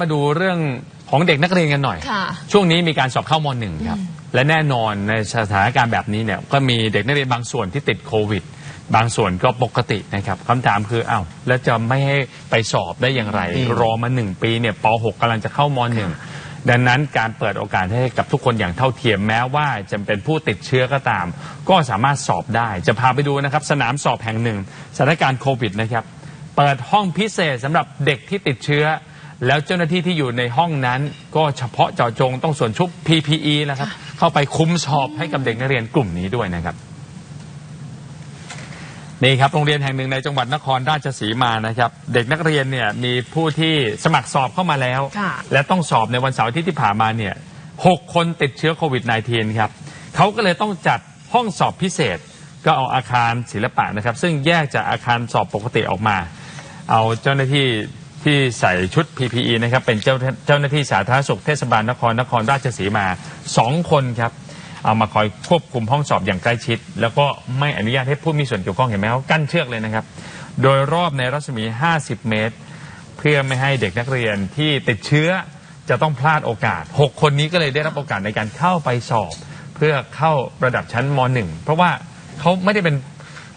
มาดูเรื่องของเด็กนักเรียนกันหน่อยค่ะช่วงนี้มีการสอบเข้ามหนึ่งครับ และแน่นอนในสถานการณ์แบบนี้เนี่ยก็มีเด็กนักเรียนบางส่วนที่ติดโควิด บางส่วนก็ปกตินะครับคำถามคืออ้าวแล้วจะไม่ให้ไปสอบได้อย่างไร รอมาหนึ่งปีเนี่ยป .6 กำลังจะเข้ามหนึ่งดังนั้นการเปิดโอกาสให้กับทุกคนอย่างเท่าเทียมแม้ว่าจะเป็นผู้ติดเชื้อก็ตาม ก็สามารถสอบได้ จะพาไปดูนะครับสนามสอบแห่งหนึ่งสถานการณ์โควิดนะครับเปิดห้องพิเศษสำหรับเด็กที่ติดเชื้อ แล้วเจ้าหน้าที่ที่อยู่ในห้องนั้น ก็เฉพาะเจาะจงต้องสวมชุด PPE นะครับ เข้าไปคุมสอบให้กับเด็กนักเรียนกลุ่มนี้ด้วยนะครับนี่ครับโรงเรียนแห่งหนึ่งในจังหวัดนครราชสีมานะครับ เด็กนักเรียนเนี่ยมีผู้ที่สมัครสอบเข้ามาแล้วค่ะและต้องสอบในวันเสาร์อาที่ที่ผ่านมาเนี่ยหกคนติดเชื้อโควิด -19 ครับเขาก็เลยต้องจัดห้องสอบพิเศษ ก็เอาอาคารศิลปะนะครับ ซึ่งแยกจากอาคารสอบปกติออกมา เอาเจ้าหน้าที่ ที่ใส่ชุด PPE นะครับเป็นเจ้าเจ้าหน้าที่สาธารณสุขเทศบาลนครนครราชสีมาสองคนครับเอามาคอยควบคุมห้องสอบอย่างใกล้ชิด แล้วก็ไม่อนุญาตให้ผู้มีส่วนเกี่ยวข้องเห็นไหมเขากั้นเชือกเลยนะครับ โดยรอบในรัศมี 50 เมตร เพื่อไม่ให้เด็กนักเรียนที่ติดเชื้อจะต้องพลาดโอกาส 6 คนนี้ก็เลยได้รับโอกาสในการเข้าไปสอบ เพื่อเข้าระดับชั้นม .1 เพราะว่าเขาไม่ได้เป็น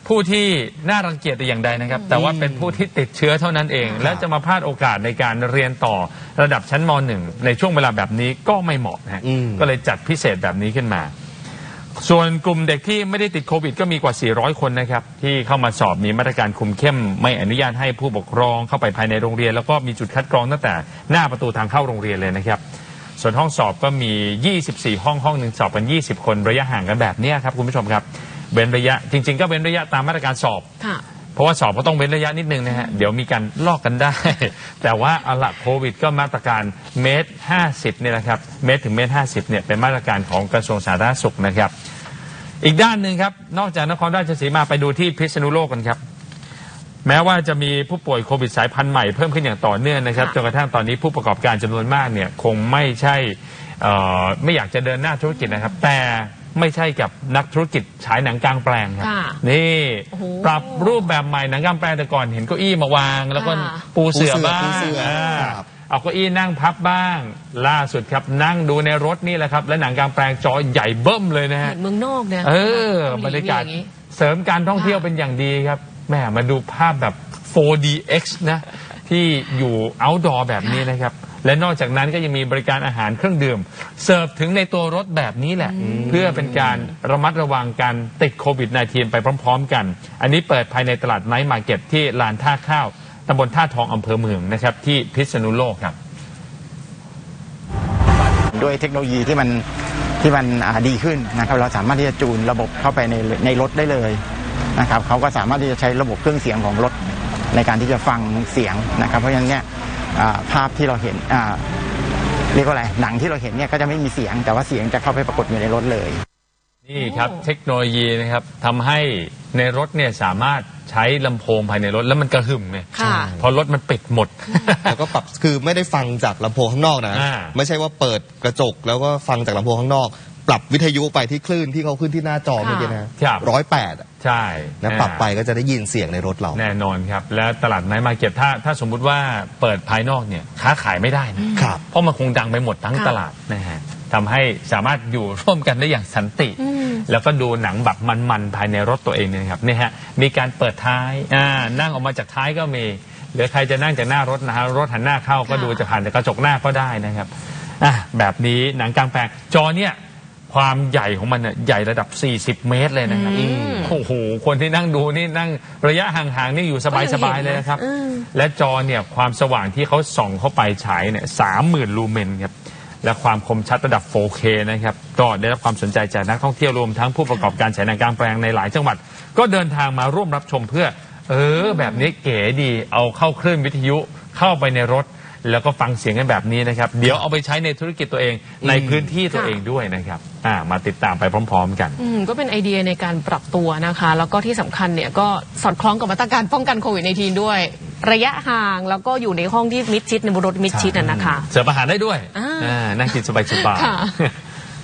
ผู้ที่น่ารังเกียจแต่อย่างใดนะครับ แต่ว่าเป็นผู้ที่ติดเชื้อเท่านั้นเอง แล้วจะมาพลาดโอกาสในการเรียนต่อระดับชั้นม .1 ในช่วงเวลาแบบนี้ก็ไม่เหมาะนะฮะอืมก็เลยจัดพิเศษแบบนี้ขึ้นมา ส่วนกลุ่มเด็กที่ไม่ได้ติดโควิด ก็มีกว่า 400 คนนะครับ ที่เข้ามาสอบมีมาตรการคุมเข้ม ไม่อนุญาตให้ผู้ปกครองเข้าไปภายในโรงเรียน แล้วก็มีจุดคัดกรองตั้งแต่หน้าประตูทางเข้าโรงเรียนเลยนะครับส่วนห้องสอบก็มี 24 ห้องห้องหนึ่งสอบกัน 20 คนระยะห่างกันแบบเนี้ยครับคุณผู้ชมครับ เว้นระยะ จริง ๆ ก็เว้นระยะตามมาตรการสอบ ค่ะ เพราะว่าสอบก็ต้องเว้นระยะนิดนึงนะฮะ เดี๋ยวมีการลอกกันได้ แต่ว่าเอาละโควิดก็มาตรการเมตรห้าสิบเนี่ยนะครับเมตรถึงเมตรห้าสิบเนี่ยเป็นมาตรการของกระทรวงสาธารณสุขนะครับ อีกด้านหนึ่งครับ นอกจากนครราชสีมาไปดูที่พิษณุโลกกันครับ แม้ว่าจะมีผู้ป่วยโควิดสายพันธุ์ใหม่เพิ่มขึ้นอย่างต่อเนื่องนะครับค่ะ จนกระทั่งตอนนี้ผู้ประกอบการจำนวนมากเนี่ยคงไม่ใช่เอ่อไม่อยากจะเดินหน้าธุรกิจนะครับ แต่ ไม่ใช่กับนักธุรกิจฉายหนังกลางแปลงครับค่ะนี่โอ้โหปรับรูปแบบใหม่หนังกลางแปลงแต่ก่อนเห็นเก้าอี้มาวาง แล้วก็ค่ะ ปูเสือบ้าปูงเสืออ่าครับ เอาเก้าอี้นั่งพับบ้าง ล่าสุดครับนั่งดูในรถนี่แหละครับ และหนังกลางแปลงจอใหญ่เบิ้มเลยนะเหฮะมือนเมืองนอกเนี่ยเออเกหลีบรรยากาศมีองงี้ เสริมการท่องเที่ยวเป็นอย่างดีครับแหมมาดูภาพแบบ 4DX นะ ที่อยู่ outdoor แบบนี้นะครับ และนอกจากนั้นก็ยังมีบริการอาหารเครื่องดื่ม เสิร์ฟถึงในตัวรถแบบนี้แหละ เพื่อเป็นการระมัดระวังการติดโควิด -19 ไปพร้อม ๆ กัน อันนี้เปิดภายในตลาดไนท์มาร์เก็ตที่ลานท่าข้าวตำบลท่าทองอำเภอเมืองนะครับที่พิษณุโลกครับ ด้วยเทคโนโลยีที่มันที่มันอ่าดีขึ้นนะครับเราสามารถที่จะจูนระบบเข้าไปในในรถได้เลยนะครับเขาก็สามารถที่จะใช้ระบบเครื่องเสียงของรถในการที่จะฟังเสียงนะครับ เพราะฉะนั้นเนี่ยอ่า ภาพที่เราเห็นอ่าเรียกว่าอะไรหนังที่เราเห็นเนี่ยก็จะไม่มีเสียง แต่ว่าเสียงจะเข้าไปปรากฏอยู่ในรถเลย นี่ครับโอ้เทคโนโลยีนะครับทำให้ในรถเนี่ยสามารถใช้ลำโพงภายในรถแล้วมันกระหึ่มไงค่ะเพราะรถมันปิดหมด แล้วก็ปรับคือไม่ได้ฟังจากลำโพงข้างนอกนะ อ่า ไม่ใช่ว่าเปิดกระจกแล้วก็ฟังจากลำโพงข้างนอก ปรับวิทยุไปที่คลื่นที่เขาขึ้นที่หน้าจอค่ะเมื่อกี้นะครับ ร้อยแปดใช่นะปรับไปก็จะได้ยินเสียงในรถเรา แน่นอนครับ และตลาดไนท์มาร์เก็ตถ้าถ้าสมมุติว่าเปิดภายนอกเนี่ยค้าขายไม่ได้นะครับเพราะมันคงดังไปหมดทั้งค่ะตลาดนะฮะทำให้สามารถอยู่ร่วมกันได้อย่างสันติอืมแล้วก็ดูหนังแบบมันๆภายในรถตัวเองเนี่ยนะครับนี่ฮะมีการเปิดท้ายอ่านั่งออกมาจากท้ายก็มีหรือใครจะนั่งจากหน้ารถนะฮะรถหันหน้าเข้าก็ค่ะดูจะผ่านจากกระจกหน้าก็ได้นะครับอะแบบนี้หนังกลางแปลงจอเนี่ย ความใหญ่ของมันเนี่ยใหญ่ระดับ 40 เมตรเลยนะครับอืมโอ้โหคนที่นั่งดูนี่นั่งระยะห่างๆนี่อยู่สบายๆเลยนะครับอืมและจอเนี่ยความสว่างที่เขาส่องเข้าไปฉายเนี่ยสามหมื่นลูเมนครับและความคมชัดระดับ 4K นะครับก็ได้รับความสนใจจากนักท่องเที่ยวรวมทั้งผู้ประกอบการฉายหนังกลางแปลงในหลายจังหวัด ก็เดินทางมาร่วมรับชมเพื่อ เออ แบบนี้เก๋ดีเอาเข้าคลื่นวิทยุเข้าไปในรถ แล้วก็ฟังเสียงกันแบบนี้นะครับ เดี๋ยวเอาไปใช้ในธุรกิจตัวเองในพื้นที่ตัวเองด้วยนะครับอ่ามาติดตามไปพร้อม ๆ กัน อืมก็เป็นไอเดียในการปรับตัวนะคะ แล้วก็ที่สำคัญเนี่ยก็สอดคล้องกับมาตรการป้องกันโควิดในทีด้วย ระยะห่างแล้วก็อยู่ในห้องที่มิดชิดในบนรถมิดชิดน่ะนะคะ เสิร์ฟอาหารได้ด้วยอ่า อ่านั่งกินสบายๆ ค่ะ